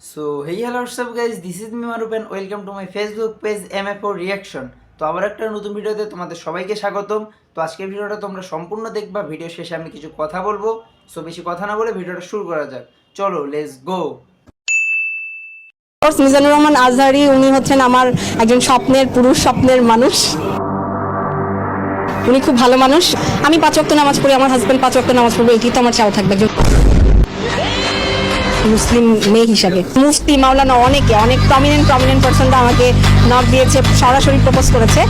So hey hello WhatsApp guys this is me Maruf and welcome to my Facebook page M F reaction তো আবার একটা নতুন ভিডিওতে তোমাদের সবাইকে স্বাগতম। তো আজকের ভিডিওটা তোমরা সম্পূর্ণ দেখবা। ভিডিও শেষে আমি কিছু কথা বলব। সো বেশি কথা না বলে ভিডিওটা শুরু করা যাক। চলো লেটস গো মিজানুর রহমান আজহারি, উনি হচ্ছেন আমার একজন স্বপ্নের পুরুষ, স্বপ্নের মানুষ। উনি খুব ভালো মানুষ। আমি পাঁচ ওয়াক্ত নামাজ পড়ি, আমার হাজবেন্ড পাঁচ ওয়াক্ত নামাজ পড়বে, এটি তো আমার চাও থাকবে। মুসলিম মেয়ে হিসাবে। মুফতি মাওলানা অনেকে অনেক প্রমিনেন্ট প্রমিনেন্ট পার্সনরা আমাকে নক দিয়েছে সরাসরি প্রপোজ করেছে।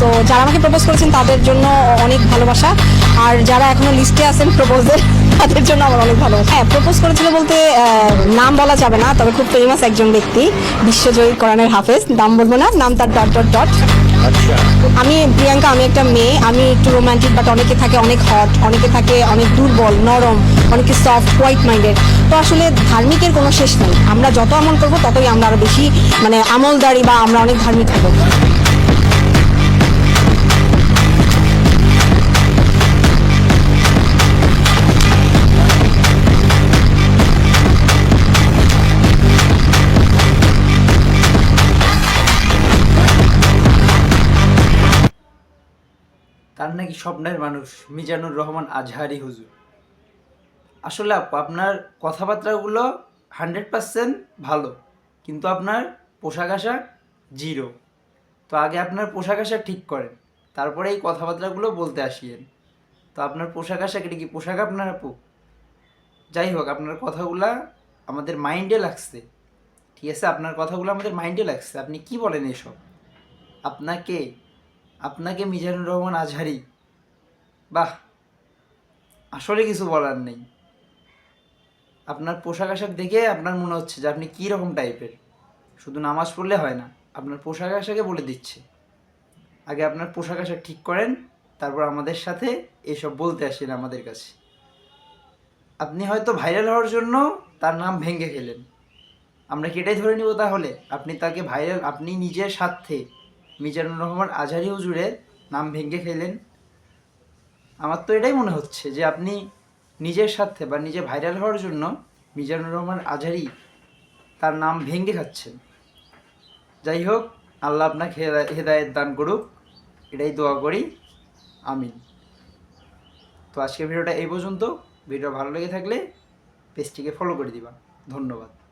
তো যারা আমাকে প্রপোজ করেছেন তাদের জন্য অনেক ভালোবাসা। আর যারা এখনও লিস্টে আছেন প্রপোজের তাদের জন্য আমার অনেক ভালো হ্যাঁ প্রপোজ করেছিল বলতে নাম বলা যাবে না তবে খুব ফেমাস একজন ব্যক্তি বিশ্বজয়ী কোরআনের হাফেজ। নাম বলব না নাম তার ডট ডট ডট আমি প্রিয়াঙ্কা আমি একটা মেয়ে আমি একটু রোমান্টিক বাট অনেকে থাকে অনেক হট অনেকে থাকে অনেক দুর্বল নরম। অনেকে সফট হোয়াইট মাইন্ডেড তো আসলে ধার্মিকের কোনো শেষ নেই। আমরা যত আমল করব, ততই আমরা আরও বেশি মানে আমলদারি বা আমরা অনেক ধার্মিক হব। তার নাকি স্বপ্নের মানুষ মিজানুর রহমান আজহারি হুজুর। আসলে আপু, আপনার কথাবার্তাগুলো হান্ড্রেড পার্সেন্ট ভালো, কিন্তু আপনার পোশাক আশাক জিরো। তো আগে আপনার পোশাক আশাক ঠিক করেন, তারপরে এই কথাবার্তাগুলো বলতে আসিয়েন। তো আপনার পোশাক আশাক এটা কি পোশাক আপনার আপু? যাই হোক, আপনার কথাগুলা আমাদের মাইন্ডে লাগছে, ঠিক আছে? আপনার কথাগুলো আমাদের মাইন্ডে লাগছে, আপনি কি বলেন এসব? আপনাকে আপনাকে মিজানুর রহমান আজহারি, বাহ, আসলে কিছু বলার নেই। আপনার পোশাক আশাক দেখে আপনার মনে হচ্ছে যে আপনি কী রকম টাইপের। শুধু নামাজ পড়লে হয় না, আপনার পোশাক আশাকে বলে দিচ্ছে। আগে আপনার পোশাক আশাক ঠিক করেন, তারপর আমাদের সাথে এসব বলতে আসেন আমাদের কাছে। আপনি হয়তো ভাইরাল হওয়ার জন্য তার নাম ভেঙে ফেলেন। আমরা কি এটাই ধরে নিব তাহলে? আপনি তাকে ভাইরাল, আপনি নিজের স্বার্থে মিজানুর রহমান আজহারি হুজুরের নাম ভেঙে ফেলেন। আমার তো এটাই মনে হচ্ছে যে আপনি নিজের স্বার্থে বা নিজে ভাইরাল হওয়ার জন্য মিজানুর রহমান আজহারি তার নাম ভেঙে খাচ্ছেন। যাই হোক, আল্লাহ আপনাকে হেদায়ত দান করুক। এটাই দোয়া করি। আমিন। তো আজকের ভিডিওটা এই পর্যন্ত। ভিডিও ভালো লেগে থাকলে পেজটিকে ফলো করে দিবা। ধন্যবাদ।